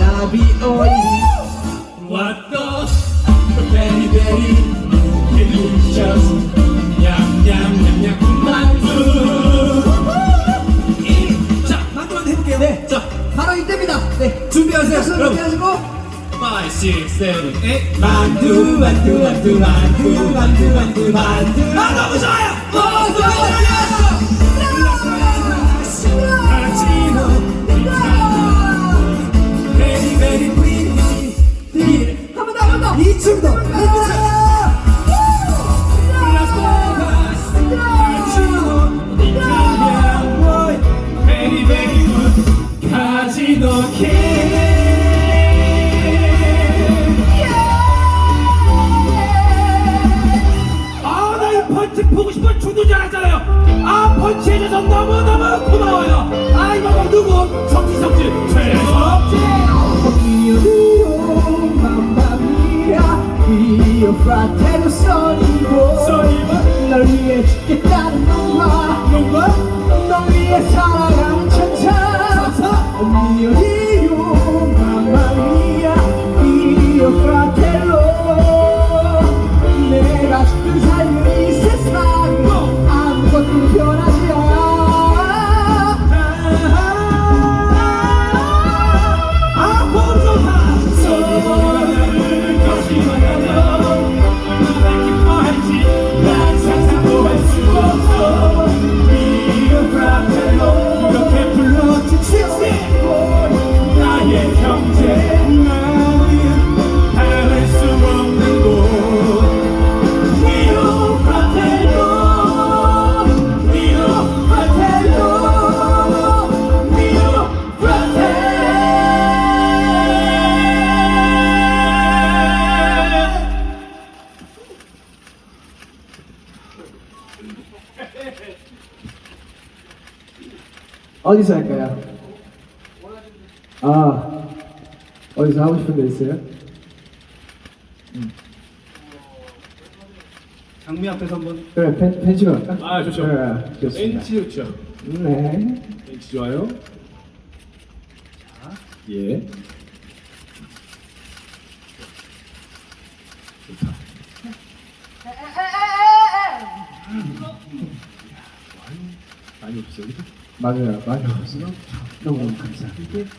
Ravioli What the? Very very. Delicious 냠냠냠냠 만두 자 만두만 해볼게요. 네. 자, 바로 이때입니다. 네 준비하세요. 손 여러분. 이렇게 하시고. 5, 6, 7, 8 만두 만두 만두 만두 만두 만두 만두. 아 너무 좋아요 어 좋아요 카지 어디서 할까요? 아 어디서 하고 싶은 데 있어요? 장미 앞에서 한번. 그래 벤, 벤치로 할까? 아 좋죠. 네, 좋습니다. 벤치 좋죠. 네. 벤치 좋아요. 자 예 많이 없어요? 맞아요. 많이 없어요. 너무 감사합니다.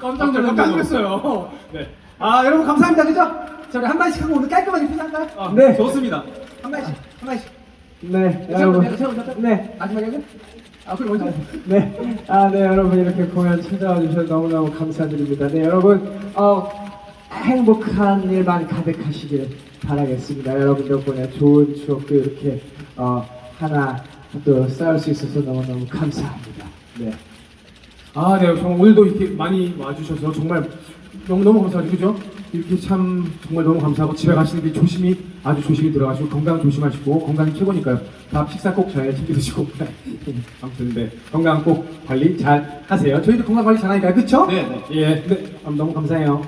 깜짝 놀랐어요. 깜짝 놀랐어요. 네. 아 여러분 감사합니다. 그죠? 저희 한 마디씩 하고 오늘 깔끔하게 끝날까요? 아, 네. 좋습니다. 한 마디씩 한 마디씩. 네 여러분. 네. 마지막에 아 그럼 먼저 네 아 네 여러분 이렇게 공연 찾아와 주셔서 너무너무 감사드립니다. 네 여러분 어 행복한 일만 가득하시길 바라겠습니다. 여러분 덕분에 좋은 추억도 이렇게 어 하나 또 쌓을 수 있어서 너무너무 감사합니다. 네. 아, 네, 정말 오늘도 이렇게 많이 와주셔서 정말 너무너무 감사하죠, 그죠? 이렇게 참 정말 너무 감사하고 집에 가시는 길 조심히 아주 조심히 들어가시고 건강 조심하시고 건강이 최고니까요. 밥 식사 꼭 잘 챙겨 드시고 아무튼 네 건강 꼭 관리 잘 하세요. 저희도 건강 관리 잘하니까요, 그쵸? 네, 네. 예, 네, 음, 너무 감사해요.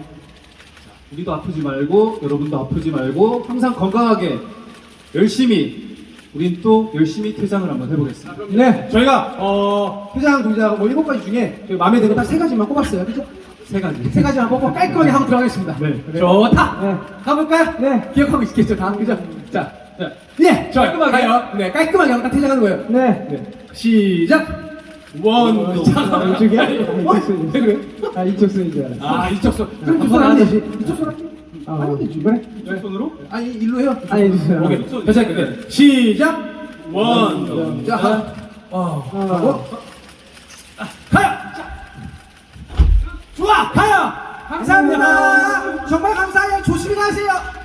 우리도 아프지 말고 여러분도 아프지 말고 항상 건강하게 열심히 우린 또 열심히 퇴장을 한번 해보겠습니다. 네 저희가 어 회장 동작 뭐 일곱 가지 중에 저희 마음에 드는 딱 세 가지만 뽑았어요, 그죠? 세 가지. 세 가지만 뽑고 깔끔하게 한번 들어가겠습니다. 네. 좋다. 네. 가볼까요? 네. 기억하고 있겠죠, 다 그죠? 자, 자, 예, 좋아요. 깔끔하게. 가요. 네, 깔끔하게 한번 딱 퇴장하는 거예요. 네. 네, 시작. 원. 어, 잠깐만. 이쪽이야? 아, 어? 이쪽 손. 왜 그래? 아 이쪽 손인 줄 알았어. 아, 이쪽 손. 네, 그럼 한번 이쪽 손 하듯이. 하듯이. 이쪽 손 할게. 아, 아니, 어, 그래? 이쪽 손으로? 아니, 일로 해요. 아니, 이쪽. 오케이. 네. 시작. 원. 자, 하나. 어. 하고. 아, 가요. 자. 좋아, 가요. 감사합니다. 정말 감사해요. 조심히 가세요.